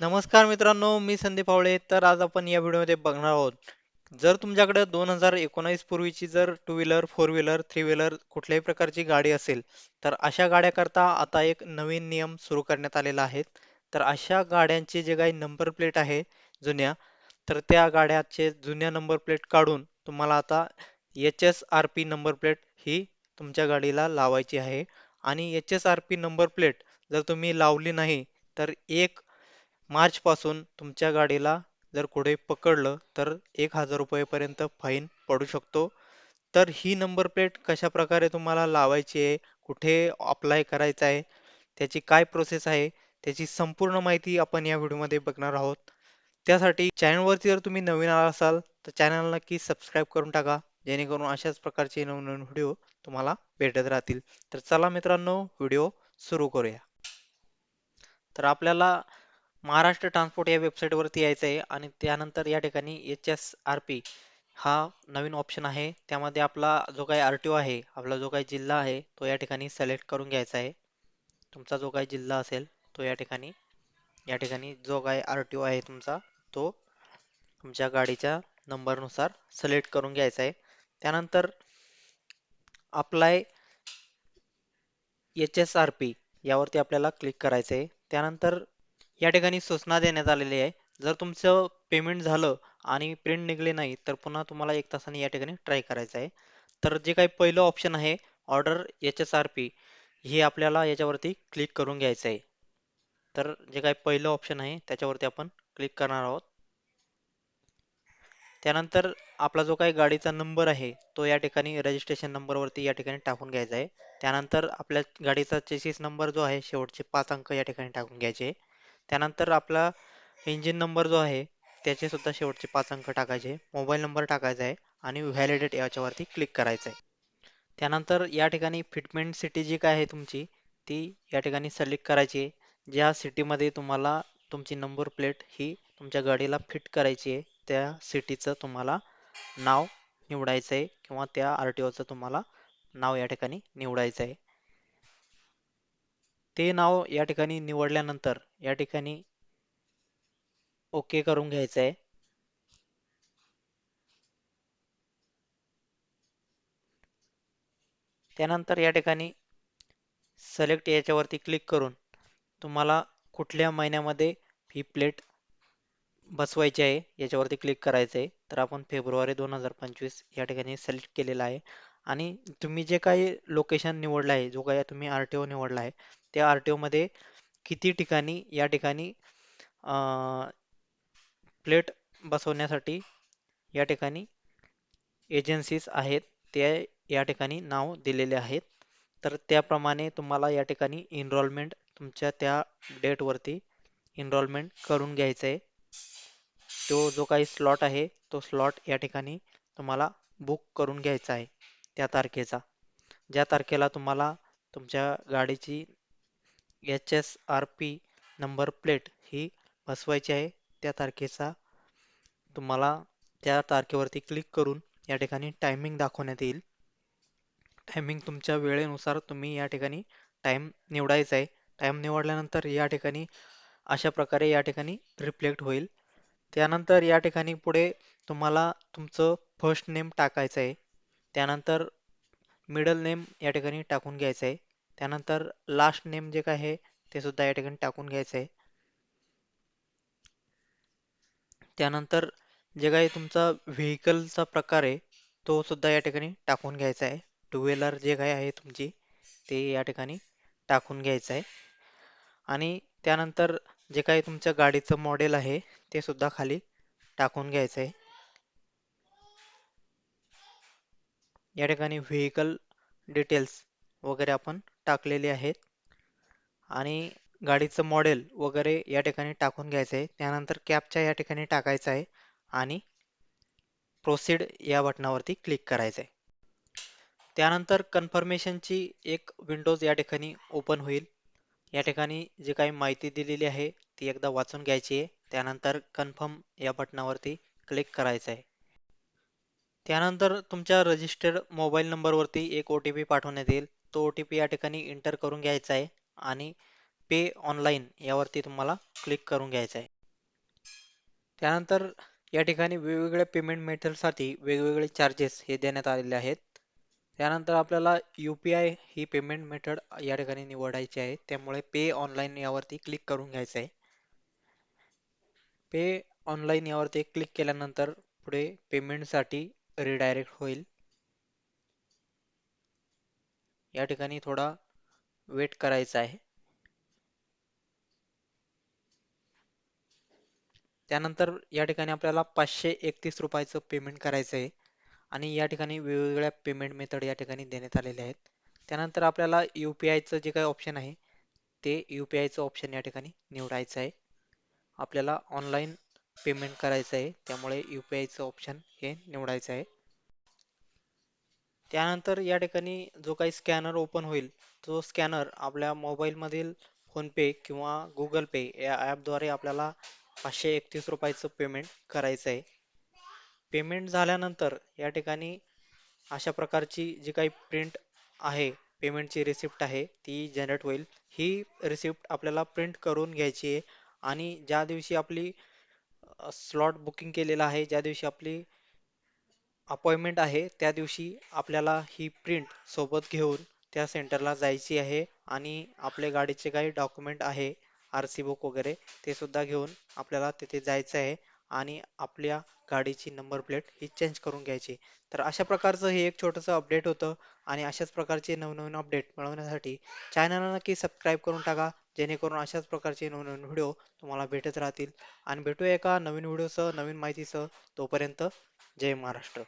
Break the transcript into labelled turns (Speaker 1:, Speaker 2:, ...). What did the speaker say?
Speaker 1: नमस्कार मित्रांनो, मी संदीप आवळे. तर आज आपण या व्हिडिओमध्ये बघणार आहोत. जर तुमच्याकडे दोन हजार एकोणावीस पूर्वीची जर two wheeler, four wheeler, three wheeler कुठल्याही प्रकारची गाडी असेल, तर अशा गाड्याकरता आता एक नवीन नियम सुरू करण्यात आलेला आहे. तर अशा गाड्यांचे जे काही नंबर प्लेट आहे जुन्या, तर त्या गाड्याचे जुन्या नंबर प्लेट काढून तुम्हाला आता H S R P number plate ही तुमच्या गाडीला लावायची आहे. आणि H S R P number plate जर तुम्ही लावली नाही, तर एक मार्चपासून तुमच्या गाडीला जर कुठे पकडलं तर एक हजार रुपयेपर्यंत फाईन पडू शकतो. तर ही नंबर प्लेट कशा प्रकारे तुम्हाला लावायची आहे, कुठे अप्लाय करायचं आहे, त्याची काय प्रोसेस आहे, त्याची संपूर्ण माहिती आपण या व्हिडिओमध्ये बघणार आहोत. त्यासाठी चॅनलवरती जर तुम्ही नवीन आला असाल तर चॅनल नक्की सबस्क्राईब करून टाका जेणेकरून अशाच प्रकारचे नवनवीन व्हिडिओ तुम्हाला भेटत राहतील. तर चला मित्रांनो व्हिडिओ सुरू करूया. तर आपल्याला महाराष्ट्र ट्रान्सपोर्ट या वेबसाईटवरती यायचं आहे आणि त्यानंतर या ठिकाणी एच एस आर पी हा नवीन ऑप्शन आहे. त्यामध्ये आपला जो काही आर टी ओ आहे आपला जो काही जिल्हा आहे तो या ठिकाणी सिलेक्ट करून घ्यायचा आहे. तुमचा जो काही जिल्हा असेल तो या ठिकाणी या ठिकाणी जो काही आर टी ओ आहे तुमचा तो तुमच्या गाडीच्या नंबरनुसार सिलेक्ट करून घ्यायचा आहे. त्यानंतर apply H S R P यावरती आपल्याला क्लिक करायचं आहे त्यानंतर या ठिकाणी सूचना देण्यात आलेली आहे. जर तुमचं पेमेंट झालं आणि प्रिंट निघले नाही तर पुन्हा तुम्हाला एक तासाने या ठिकाणी ट्राय करायचं आहे. तर जे काही पहिलं ऑप्शन आहे order H S R P हे आपल्याला याच्यावरती क्लिक करून घ्यायचं आहे. तर जे काही पहिलं ऑप्शन आहे त्याच्यावरती आपण क्लिक करणार आहोत. त्यानंतर आपला जो काही गाडीचा नंबर आहे तो या ठिकाणी रजिस्ट्रेशन नंबरवरती या ठिकाणी टाकून घ्यायचा आहे. त्यानंतर आपल्या गाडीचा चेसिस नंबर जो आहे शेवटचे पाच अंक या ठिकाणी टाकून घ्यायचे त्यानंतर आपला इंजिन नंबर जो आहे त्याचे सुद्धा शेवटचे पाच अंक टाकायचे. मोबाईल नंबर टाकायचा आहे आणि व्हॅलिडेट याच्यावरती क्लिक करायचं आहे. त्यानंतर या ठिकाणी फिटमेंट सिटी जी काय आहे तुमची ती या ठिकाणी सिलेक्ट करायची आहे. ज्या सिटीमध्ये तुम्हाला तुमची नंबर प्लेट ही तुमच्या गाडीला फिट करायची आहे त्या सिटीचं तुम्हाला नाव निवडायचं आहे किंवा त्या आर टी ओचं तुम्हाला नाव या ठिकाणी निवडायचं आहे. ते नाव या ठिकाणी निवडल्यानंतर या ठिकाणी ओके करून घ्यायचं आहे त्यानंतर या ठिकाणी सिलेक्ट याच्यावरती क्लिक करून तुम्हाला कुठल्या महिन्यामध्ये ही प्लेट बसवायची आहे याच्यावरती क्लिक करायचं आहे तर आपण फेब्रुवारी दोन हजार पंचवीस या ठिकाणी सिलेक्ट केलेला आहे. आणि तुम्ही जे काही लोकेशन निवडलं आहे जो काही तुम्ही आर टी ओ निवडला आहे त्या आर टी ओमध्ये किती ठिकाणी या ठिकाणी प्लेट बसवण्यासाठी या ठिकाणी एजन्सीज आहेत ते या ठिकाणी नाव दिलेले आहेत. तर त्याप्रमाणे तुम्हाला या ठिकाणी इनरॉलमेंट तुमच्या त्या डेटवरती इनरॉलमेंट करून घ्यायचं आहे तो जो काही स्लॉट आहे तो स्लॉट या ठिकाणी तुम्हाला बुक करून घ्यायचा आहे त्या तारखेचा. ज्या तारखेला तुम्हाला तुमच्या गाडीची H S R P number plate ही बसवायची आहे. त्या तारखेचा तुम्हाला त्या तारखेवरती क्लिक करून या ठिकाणी टायमिंग दाखवण्यात येईल. टायमिंग तुमच्या वेळेनुसार तुम्ही या ठिकाणी टाईम निवडायचा आहे. टाईम निवडल्यानंतर या ठिकाणी अशा प्रकारे या ठिकाणी रिफ्लेक्ट होईल. त्यानंतर या ठिकाणी पुढे तुम्हाला तुमचं फर्स्ट नेम टाकायचं आहे. त्यानंतर मिडल नेम या ठिकाणी टाकून घ्यायचं आहे. त्यानंतर लास्ट नेम जे काय आहे ते सुद्धा या ठिकाणी टाकून घ्यायचं आहे त्यानंतर जे काही तुमचा व्हेकलचा प्रकार आहे तो सुद्धा या ठिकाणी टाकून घ्यायचा आहे टू व्हीलर जे काही आहे तुमची ते या ठिकाणी टाकून घ्यायचं आहे आणि त्यानंतर जे काही तुमच्या गाडीचं मॉडेल आहे ते सुद्धा खाली टाकून घ्यायचं आहे या ठिकाणी व्हेकल डिटेल्स वगैरे आपण टाकलेले आहेत. आणि गाडीचं मॉडेल वगैरे या ठिकाणी टाकून घ्यायचं आहे त्यानंतर कॅपच्या या ठिकाणी टाकायचं आहे आणि प्रोसीड या बटनावरती क्लिक करायचं आहे त्यानंतर कन्फर्मेशनची एक विंडोज या ठिकाणी ओपन होईल. या ठिकाणी जी काही माहिती दिलेली आहे ती एकदा वाचून घ्यायची आहे त्यानंतर कन्फर्म या बटनावरती क्लिक करायचं आहे त्यानंतर तुमच्या रजिस्टर्ड मोबाईल नंबरवरती एक ओ टी पी पाठवण्यात येईल. तो ओ टी पी या ठिकाणी इंटर करून घ्यायचा आहे आणि पे ऑनलाईन यावरती तुम्हाला क्लिक करून घ्यायचं आहे. त्यानंतर या ठिकाणी वेगवेगळ्या पेमेंट मेथडसाठी वेगवेगळे चार्जेस हे देण्यात आलेले आहेत. त्यानंतर आपल्याला यू पी आय ही पेमेंट मेथड या ठिकाणी निवडायची आहे. त्यामुळे पे ऑनलाईन यावरती क्लिक करून घ्यायचं आहे. पे ऑनलाईन यावरती क्लिक केल्यानंतर पुढे पेमेंटसाठी रिडायरेक्ट होईल. या ठिकाणी थोडा वेट करायचा आहे. त्यानंतर या ठिकाणी आपल्याला पाचशे एकतीस रुपयाचं पेमेंट करायचं आहे. आणि या ठिकाणी वेगवेगळ्या पेमेंट मेथड या ठिकाणी देण्यात आलेले आहेत. त्यानंतर आपल्याला यू पी आयचं जे काही ऑप्शन आहे ते यू पी आयचं ऑप्शन या ठिकाणी निवडायचं आहे. आपल्याला ऑनलाईन पेमेंट करायचं आहे त्यामुळे यू पी आयचं ऑप्शन हे निवडायचं आहे. त्यानंतर या ठिकाणी जो काही स्कॅनर ओपन होईल तो स्कॅनर आपल्या मोबाईलमधील फोनपे किंवा गुगल पे या ॲपद्वारे आपल्याला पाचशे एकतीस रुपयाचं पेमेंट करायचं आहे. पेमेंट झाल्यानंतर या ठिकाणी अशा प्रकारची जी काही प्रिंट आहे पेमेंटची रिसिप्ट आहे ती जनरेट होईल. ही रिसिप्ट आपल्याला प्रिंट करून घ्यायची आहे आणि ज्या दिवशी आपली स्लॉट बुकिंग केलेला आहे ज्या दिवशी आपली अपॉइंटमेंट आहे त्या दिवशी आपल्याला ही प्रिंट सोबत घेऊन त्या सेंटरला जायची आहे आणि आपले गाडीचे काही डॉक्युमेंट आहे आर सी बुक वगैरे ते सुद्धा घेऊन आपल्याला तिथे जायचं आहे आणि आपल्या गाडीची नंबर प्लेट ही चेंज करून घ्यायची. तर अशा प्रकारचं हे एक छोटंसं अपडेट होतं आणि अशाच प्रकारचे नवनवीन अपडेट मिळवण्यासाठी चॅनलला नक्की सबस्क्राईब करून टाका. जेणेकरून अशाच प्रकारचे नवनवीन व्हिडिओ तुम्हाला भेटत राहतील. आणि भेटूया एका नवीन व्हिडिओसह नवीन माहितीसह तोपर्यंत जय महाराष्ट्र.